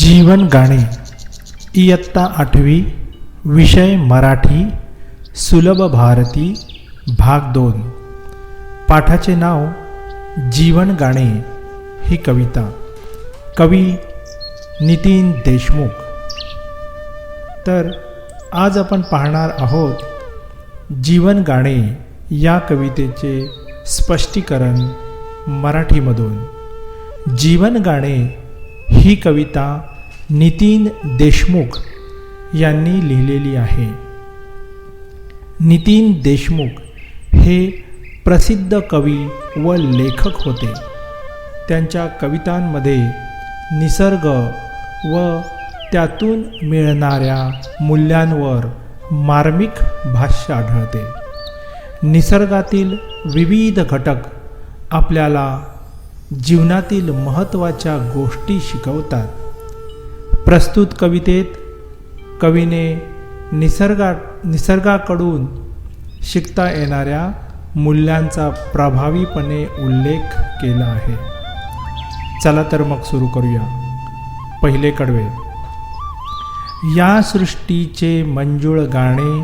जीवन गाणे इयत्ता आठवी विषय मराठी सुलभ भारती भाग दोन. पाठाचे नाव जीवन गाणे ही कविता. कवी नितीन देशमुख. तर आज आपण पाहणार आहोत जीवन गाणे या कवितेचे स्पष्टीकरण मराठीमधून. जीवन गाणे ही कविता नितीन देशमुख यांनी लिहिलेली आहे. नितीन देशमुख हे प्रसिद्ध कवी व लेखक होते. त्यांच्या कवितांमध्ये निसर्ग व त्यातून मिळणाऱ्या मूल्यांवर मार्मिक भाष्य आढळते. निसर्गातील विविध घटक आपल्याला जीवनातील महत्त्वाच्या गोष्टी शिकवतात. प्रस्तुत कवितेत कवीने निसर्गा निसर्गाकडून शिकता येणाऱ्या मूल्यांचा प्रभावीपणे उल्लेख केला आहे. चला तर मग सुरू करूया. पहिले कडवे. या सृष्टीचे मंजूळ गाणे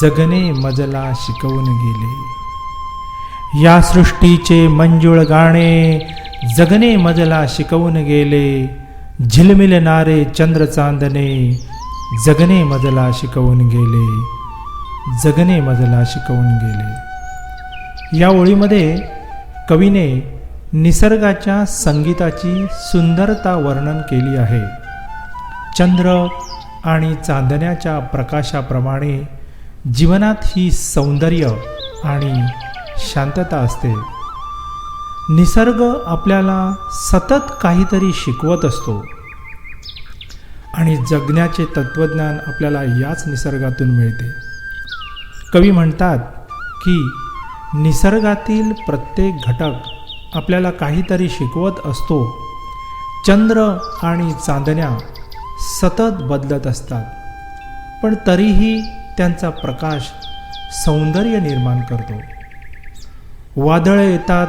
जगणे मजला शिकवून गेले. या सृष्टीचे मंजूळ गाणे जगणे मजला शिकवून गेले. झिलमिलणारे चंद्र चांदणे जगणे मजला शिकवून गेले जगणे मजला शिकवून गेले या ओळीमध्ये कवीने निसर्गाच्या संगीताची सुंदरता वर्णन केली आहे. चंद्र आणि चांदण्याच्या प्रकाशाप्रमाणे जीवनात ही सौंदर्य आणि शांतता असते. निसर्ग आपल्याला सतत काहीतरी शिकवत असतो. आणि जगण्याचे तत्त्वज्ञान आपल्याला याच निसर्गातून मिळते. कवी म्हणतात की निसर्गातील प्रत्येक घटक आपल्याला काहीतरी शिकवत असतो. चंद्र आणि चांदण्या सतत बदलत असतात. पण तरीही त्यांचा प्रकाश सौंदर्य निर्माण करतो. वादळे येतात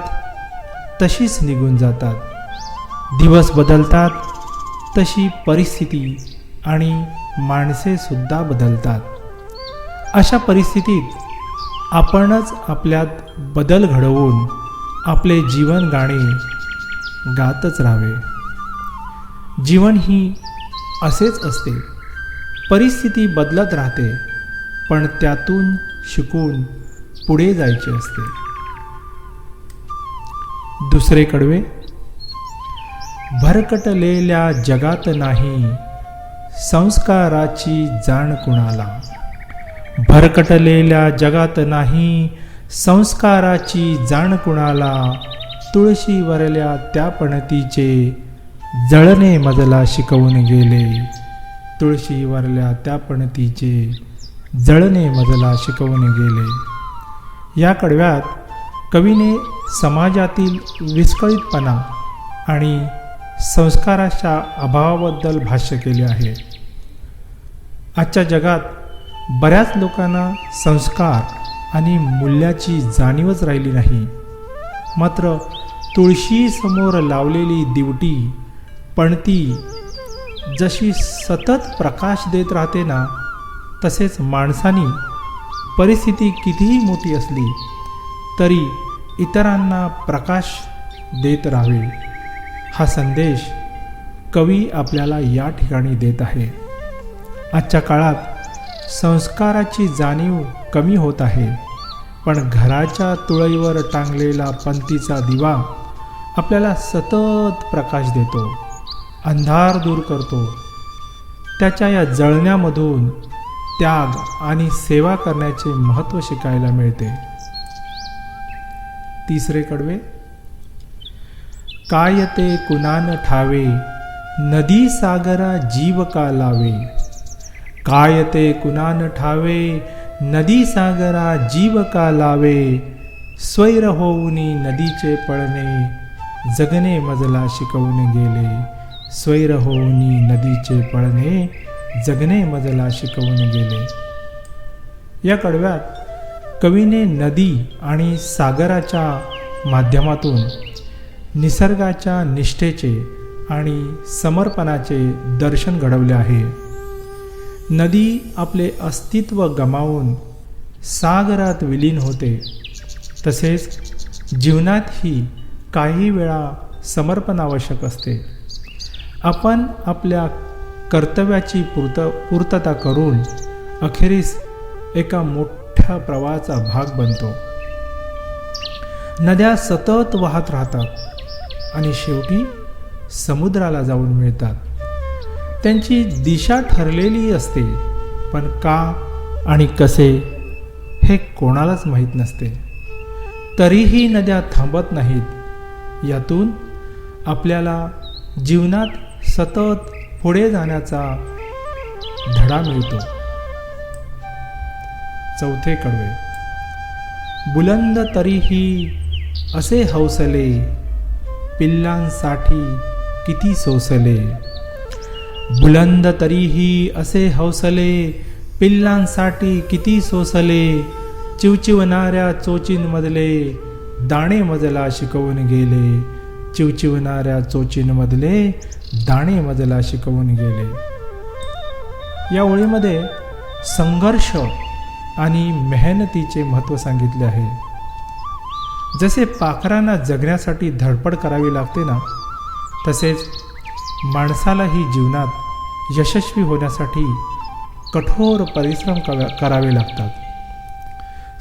तशीच निघून जातात. दिवस बदलतात तशी परिस्थिती आणि माणसेसुद्धा बदलतात. अशा परिस्थितीत आपणच आपल्यात बदल घडवून आपले जीवन गाणे गातच राहावे. जीवन ही असेच असते. परिस्थिती बदलत राहते पण त्यातून शिकून पुढे जायचे असते. दुसरे कडवे भरकटलेल्या जगात नाही संस्काराची जाण कुणाला? भरकटलेल्या जगात नाही संस्काराची जाण कुणाला? तुळशीवरल्या त्या पणतीचे जळणे मजला शिकवून गेले. तुळशीवरल्या त्या पणतीचे जळणे मजला शिकवून गेले. या कडव्यात कवीने समाजातील विस्कळीतपणा आणि संस्काराच्या अभावाबद्दल भाष्य केले आहे. आजच्या जगात बऱ्याच लोकांना संस्कार आणि मूल्याची जाणीवच राहिली नाही. मात्र तुळशीसमोर लावलेली दिवटी पणती जशी सतत प्रकाश देत राहते ना तसेच माणसानी परिस्थिती कितीही मोठी असली तरी इतरांना प्रकाश देत राहावे. हा संदेश कवी आपल्याला या ठिकाणी देत आहे. आजच्या काळात संस्काराची जाणीव कमी होत आहे. पण घराच्या तुळईवर टांगलेला पंतीचा दिवा आपल्याला सतत प्रकाश देतो. अंधार दूर करतो. त्याच्या या जळण्यामधून त्याग आणि सेवा करण्याचे महत्त्व शिकायला मिळते. तिसरे कडवे. काय ते कुणान ठावे नदी सागरा जीव का लावे. काय ते कुणान ठावे नदी सागरा जीव का लावे. स्वैर होऊनी नदीचे पळणे जगणे मजला शिकवून गेले. स्वैर होऊनी नदीचे पळणे जगणे मजला शिकवून गेले. या कडव्यात कवीने नदी आणि सागराच्या माध्यमातून निसर्गाच्या निष्ठेचे आणि समर्पणाचे दर्शन घडवले आहे. नदी आपले अस्तित्व गमावून सागरात विलीन होते. तसेच जीवनातही काही वेळा समर्पण आवश्यक असते. आपण आपल्या कर्तव्याची पूर्त पूर्तता करून अखेरीस एका मोठ्या प्रवाहाचा भाग बनतो. नद्या सतत वाहत राहतात आणि शेवटी समुद्राला जाऊन मिळतात. त्यांची दिशा ठरलेली असते पण का आणि कसे हे कोणालाच माहीत नसते. तरीही नद्या थांबत नाहीत. यातून आपल्याला जीवनात सतत पुढे जाण्याचा धडा मिळतो. चौथे कडवे. बुलंद तरीही असे हौसले पिल्लांसाठी किती सोसले. बुलंद तरीही असे हौसले पिल्लांसाठी किती सोसले. चिवचिवणाऱ्या चोचींमधले दाणे मजला शिकवून गेले. चिवचिवणाऱ्या चोचींमधले दाणे मजला शिकवून गेले. या ओळीमध्ये संघर्ष आणि मेहनतीचे महत्त्व सांगितले आहे. जसे पाखरांना जगण्यासाठी धडपड करावी लागते ना तसेच माणसालाही जीवनात यशस्वी होण्यासाठी कठोर परिश्रम करावे लागतात.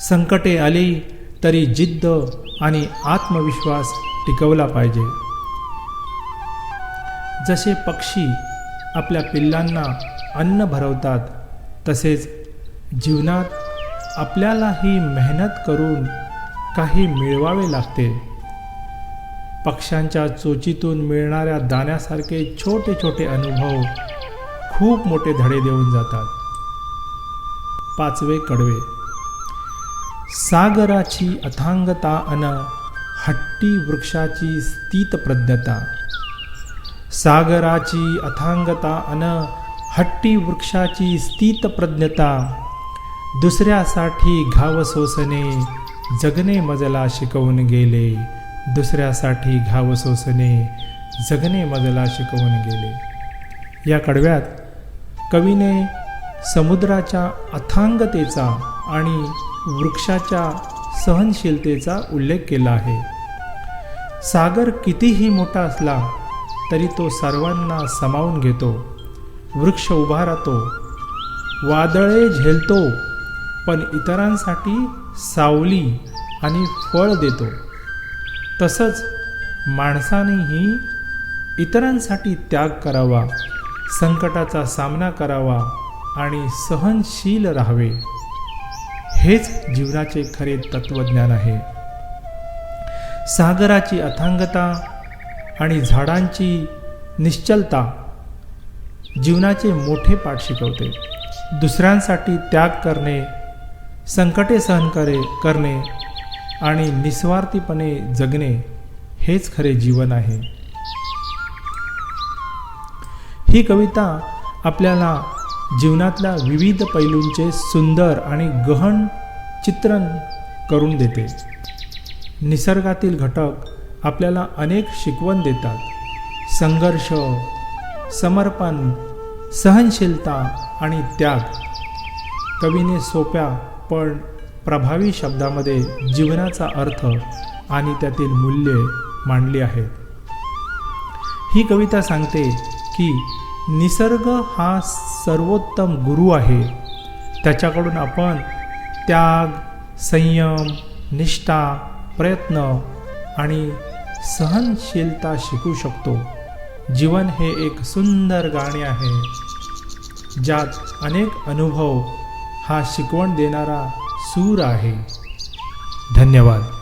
संकटे आली तरी जिद्द आणि आत्मविश्वास टिकवला पाहिजे. जसे पक्षी आपल्या पिल्लांना अन्न भरवतात तसेच जीवनात आपल्यालाही मेहनत करून काही मिळवावे लागते. पक्ष्यांच्या चोचीतून मिळणाऱ्या दाण्यासारखे छोटे छोटे अनुभव खूप मोठे धडे देऊन जातात. पाचवे कडवे. सागराची अथांगता अन हट्टी वृक्षाची स्थितप्रज्ञता. सागराची अथांगता अन हट्टी वृक्षाची स्थितप्रज्ञता दुसऱ्यासाठी घाव सोसणे जगणे मजला शिकवून गेले. दुसऱ्यासाठी घाव सोसणे जगणे मजला शिकवून गेले. या कडव्यात कवीने समुद्राच्या अथांगतेचा आणि वृक्षाच्या सहनशीलतेचा उल्लेख केला आहे. सागर कितीही मोठा असला तरी तो सर्वांना सामावून घेतो. वृक्ष उभा राहतो वादळे झेलतो पण इतरांसाठी सावली आणि फळ देतो. तसंच माणसानेही इतरांसाठी त्याग करावा संकटाचा सामना करावा आणि सहनशील राहावे. हेच जीवनाचे खरे तत्वज्ञान आहे. सागराची अथांगता आणि झाडांची निश्चलता जीवनाचे मोठे पाठ शिकवते. दुसऱ्यांसाठी त्याग करणे संकटे सहन करे करणे आणि निस्वार्थीपणे जगणे हेच खरे जीवन आहे. ही कविता आपल्याला जीवनातल्या विविध पैलूंचे सुंदर आणि गहन चित्रण करून देते. निसर्गातील घटक आपल्याला अनेक शिकवण देतात. संघर्ष समर्पण सहनशीलता आणि त्याग. कवीने सोप्या पण प्रभावी शब्दामध्ये जीवनाचा अर्थ आणि त्यातील मूल्ये मांडली आहेत. ही कविता सांगते की निसर्ग हा सर्वोत्तम गुरु आहे. त्याच्याकडून आपण त्याग संयम निष्ठा प्रयत्न आणि सहनशीलता शिकू शकतो. जीवन हे एक सुंदर गाणे आहे ज्यात अनेक अनुभव हा शिकवण देणारा सूर आहे. धन्यवाद.